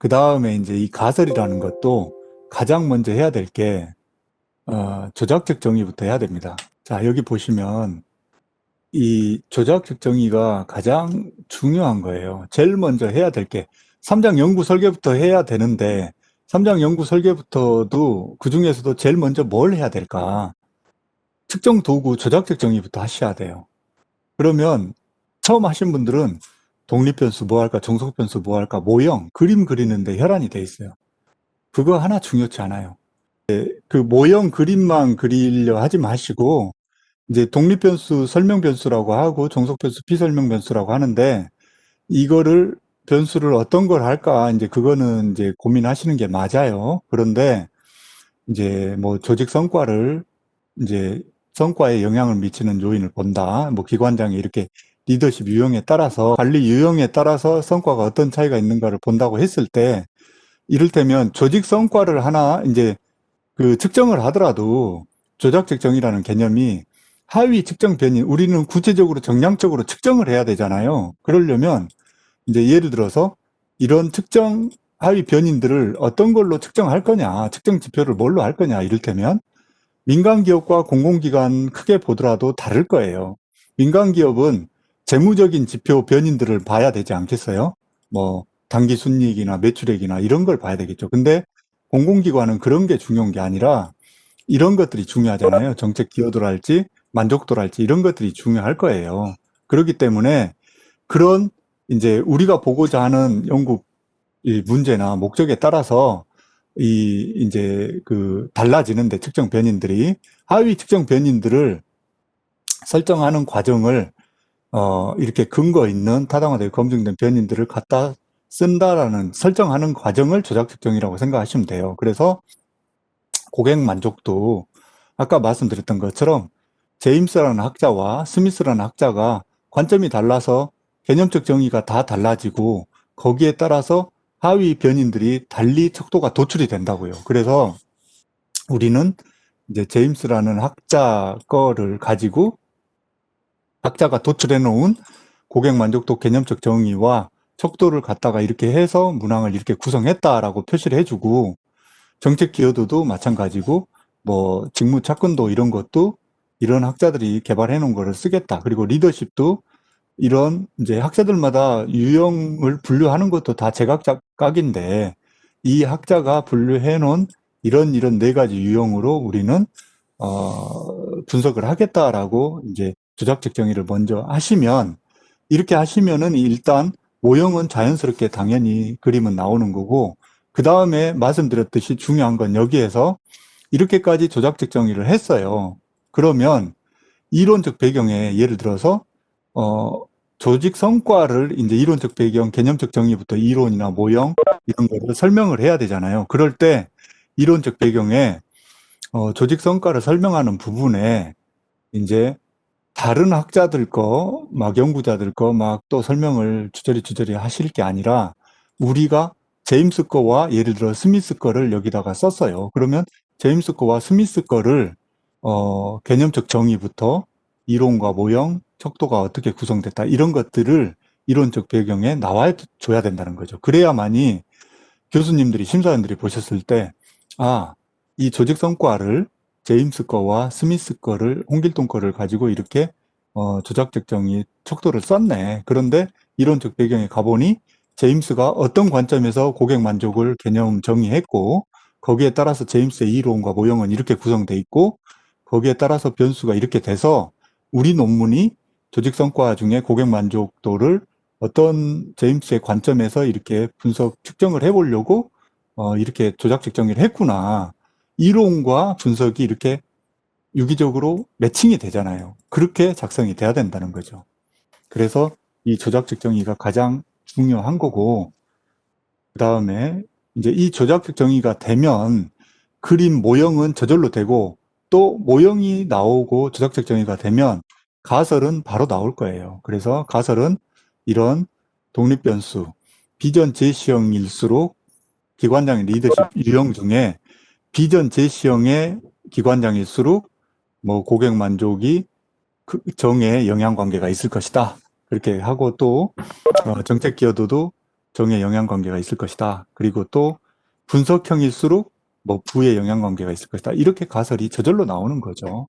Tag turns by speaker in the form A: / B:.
A: 그 다음에 이제 이 가설이라는 것도 가장 먼저 해야 될 게, 어, 조작적 정의부터 해야 됩니다. 자, 여기 보시면 이 조작적 정의가 가장 중요한 거예요. 제일 먼저 해야 될 게, 삼장 연구 설계부터 해야 되는데, 삼장 연구 설계부터도 그 중에서도 제일 먼저 뭘 해야 될까? 특정 도구 조작적 정의부터 하셔야 돼요. 그러면 처음 하신 분들은 독립변수 뭐 할까, 종속변수 뭐 할까, 모형, 그림 그리는데 혈안이 돼 있어요. 그거 하나 중요치 않아요. 예, 그 모형 그림만 그리려 하지 마시고, 이제 독립변수 설명변수라고 하고, 종속변수 비설명변수라고 하는데, 이거를, 변수를 어떤 걸 할까, 이제 그거는 이제 고민하시는 게 맞아요. 그런데, 이제 뭐 조직 성과를, 이제 성과에 영향을 미치는 요인을 본다. 뭐 기관장이 이렇게 리더십 유형에 따라서 관리 유형에 따라서 성과가 어떤 차이가 있는가를 본다고 했을 때 이를테면 조직 성과를 하나 이제 그 측정을 하더라도 조작적 정의라는 개념이 하위 측정 변이 우리는 구체적으로 정량적으로 측정을 해야 되잖아요. 그러려면 이제 예를 들어서 이런 특정 하위 변인들을 어떤 걸로 측정할 거냐, 측정 지표를 뭘로 할 거냐, 이를테면 민간 기업과 공공기관 크게 보더라도 다를 거예요. 민간 기업은 재무적인 지표 변인들을 봐야 되지 않겠어요? 뭐 단기 순이익이나 매출액이나 이런 걸 봐야 되겠죠. 근데 공공기관은 그런 게 중요한 게 아니라 이런 것들이 중요하잖아요. 정책 기여도랄지 만족도랄지 이런 것들이 중요할 거예요. 그렇기 때문에 그런 이제 우리가 보고자 하는 연구 이 문제나 목적에 따라서 이 이제 그 달라지는데 특정 변인들이 하위 특정 변인들을 설정하는 과정을 어 이렇게 근거 있는 타당화되고 검증된 변인들을 갖다 쓴다라는 설정하는 과정을 조작 특정이라고 생각하시면 돼요. 그래서 고객 만족도 아까 말씀드렸던 것처럼 제임스라는 학자와 스미스라는 학자가 관점이 달라서 개념적 정의가 다 달라지고 거기에 따라서 하위 변인들이 달리 척도가 도출이 된다고요. 그래서 우리는 이제 제임스라는 학자 거를 가지고 학자가 도출해 놓은 고객 만족도 개념적 정의와 척도를 갖다가 이렇게 해서 문항을 이렇게 구성했다라고 표시를 해주고 정책 기여도도 마찬가지고 뭐 직무 착근도 이런 것도 이런 학자들이 개발해 놓은 거를 쓰겠다. 그리고 리더십도 이런 이제 학자들마다 유형을 분류하는 것도 다 제각각인데 이 학자가 분류해 놓은 이런 이런 네 가지 유형으로 우리는 어 분석을 하겠다라고 이제 조작적 정의를 먼저 하시면 이렇게 하시면은 일단 모형은 자연스럽게 당연히 그림은 나오는 거고 그 다음에 말씀드렸듯이 중요한 건 여기에서 이렇게까지 조작적 정의를 했어요. 그러면 이론적 배경에 예를 들어서 어 조직 성과를 이제 이론적 배경, 개념적 정의부터 이론이나 모형 이런 거를 설명을 해야 되잖아요. 그럴 때 이론적 배경에 어 조직 성과를 설명하는 부분에 이제 다른 학자들 거, 막 연구자들 거 막 또 설명을 주저리 주저리 하실 게 아니라 우리가 제임스 거와 예를 들어 스미스 거를 여기다가 썼어요. 그러면 제임스 거와 스미스 거를 어 개념적 정의부터 이론과 모형, 척도가 어떻게 구성됐다 이런 것들을 이론적 배경에 나와 줘야 된다는 거죠. 그래야만이 교수님들이 심사위원들이 보셨을 때 아, 이 조직 성과를 제임스 거와 스미스 거를 홍길동 거를 가지고 이렇게 어, 조작 적 정의 척도를 썼네. 그런데 이론적 배경에 가보니 제임스가 어떤 관점에서 고객 만족을 개념 정의했고 거기에 따라서 제임스의 이론과 모형은 이렇게 구성돼 있고 거기에 따라서 변수가 이렇게 돼서 우리 논문이 조직 성과 중에 고객 만족도를 어떤 제임스의 관점에서 이렇게 분석 측정을 해보려고 어, 이렇게 조작적 정의를 했구나. 이론과 분석이 이렇게 유기적으로 매칭이 되잖아요. 그렇게 작성이 돼야 된다는 거죠. 그래서 이 조작적 정의가 가장 중요한 거고, 그 다음에 이제 이 조작적 정의가 되면 그림 모형은 저절로 되고 또 모형이 나오고 조작적 정의가 되면 가설은 바로 나올 거예요. 그래서 가설은 이런 독립변수, 비전 제시형일수록 기관장의 리더십 유형 중에 비전 제시형의 기관장일수록 뭐 고객 만족이 그 정에 영향 관계가 있을 것이다. 그렇게 하고 또 어, 정책 기여도도 정의 영향 관계가 있을 것이다. 그리고 또 분석형일수록 뭐 부의 영향 관계가 있을 것이다. 이렇게 가설이 저절로 나오는 거죠.